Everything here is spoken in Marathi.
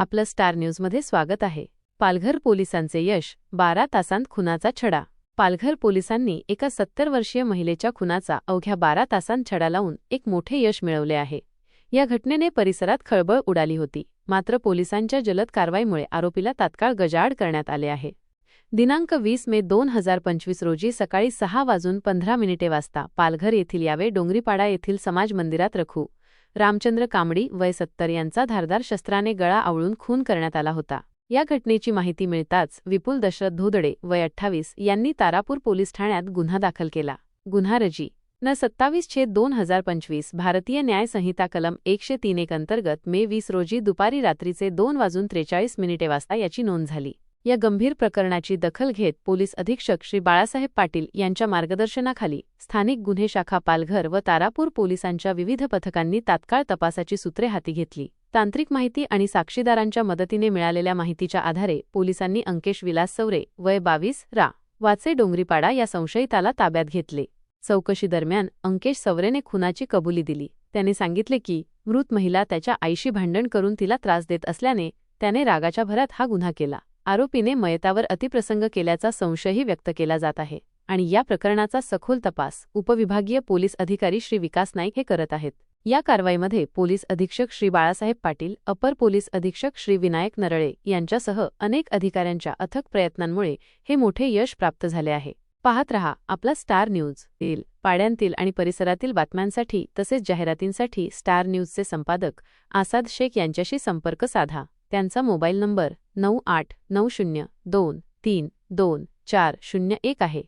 आपलं स्टार न्यूजमध्ये स्वागत आहे. पालघर पोलिसांचे यश बारा तासांत खुनाचा छडा. पालघर पोलिसांनी एका सत्तर वर्षीय महिलेच्या खुनाचा अवघ्या बारा तासांत छडा लावून एक मोठे यश मिळवले आहे. या घटनेने परिसरात खळबळ उडाली होती. मात्र पोलिसांच्या जलद कारवाईमुळे आरोपीला तात्काळ गजाआड करण्यात आले आहे. दिनांक वीस मे दोन हजार पंचवीस रोजी सकाळी सहा वाजून पंधरा मिनिटे वाजता पालघर येथील यावे डोंगरीपाडा येथील समाज मंदिरात रखू रामचंद्र कांबडी वय सत्तर यांचा धारदार शस्त्राने गळा आवळून खून करण्यात आला होता. या घटनेची माहिती मिळताच विपुल दशरथ धोदडे वय अठ्ठावीस यांनी तारापूर पोलीस ठाण्यात गुन्हा दाखल केला. गुन्हा रजी. न सत्तावीस छेद दोन हजार पंचवीस भारतीय न्याय संहिता कलम एकशे तीन एक अंतर्गत मे वीस रोजी दुपारी रात्रीचे दोन वाजून त्रेचाळीस मिनिटे वाजता याची नोंद झाली. या गंभीर प्रकरणाची दखल घेत पोलीस अधीक्षक श्री बाळासाहेब पाटील यांच्या मार्गदर्शनाखाली स्थानिक गुन्हे शाखा पालघर व तारापूर पोलिसांच्या विविध पथकांनी तात्काळ तपासाची सूत्रे हाती घेतली. तांत्रिक माहिती आणि साक्षीदारांच्या मदतीने मिळालेल्या माहितीच्या आधारे पोलिसांनी अंकेश विलास सवरे वय बावीस रा. वाचे डोंगरीपाडा या संशयिताला ताब्यात घेतले. चौकशी दरम्यान अंकेश सवरेने खुनाची कबुली दिली. त्याने सांगितले की मृत महिला त्याच्या आईशी भांडण करून तिला त्रास देत असल्याने त्याने रागाच्या भरात हा गुन्हा केला. आरोपीने मयतावर अतिप्रसंग केल्याचा संशयही व्यक्त केला जात आहे आणि या प्रकरणाचा सखोल तपास उपविभागीय पोलीस अधिकारी श्री विकास नाईक हे करत आहेत. या कारवाईमध्ये पोलीस अधीक्षक श्री बाळासाहेब पाटील अपर पोलीस अधीक्षक श्री विनायक नरळे यांच्यासह अनेक अधिकाऱ्यांच्या अथक प्रयत्नांमुळे हे मोठे यश प्राप्त झाले आहे. पाहत रहा आपला स्टार न्यूज. येईल. पाड्यांतील आणि परिसरातील बातम्यांसाठी तसेच जाहिरातींसाठी स्टार न्यूजचे संपादक आसाद शेख यांच्याशी संपर्क साधा. त्यांचा मोबाईल नंबर नऊ आठ नऊ शून्य दोन तीन दोन चार शून्य एक आहे.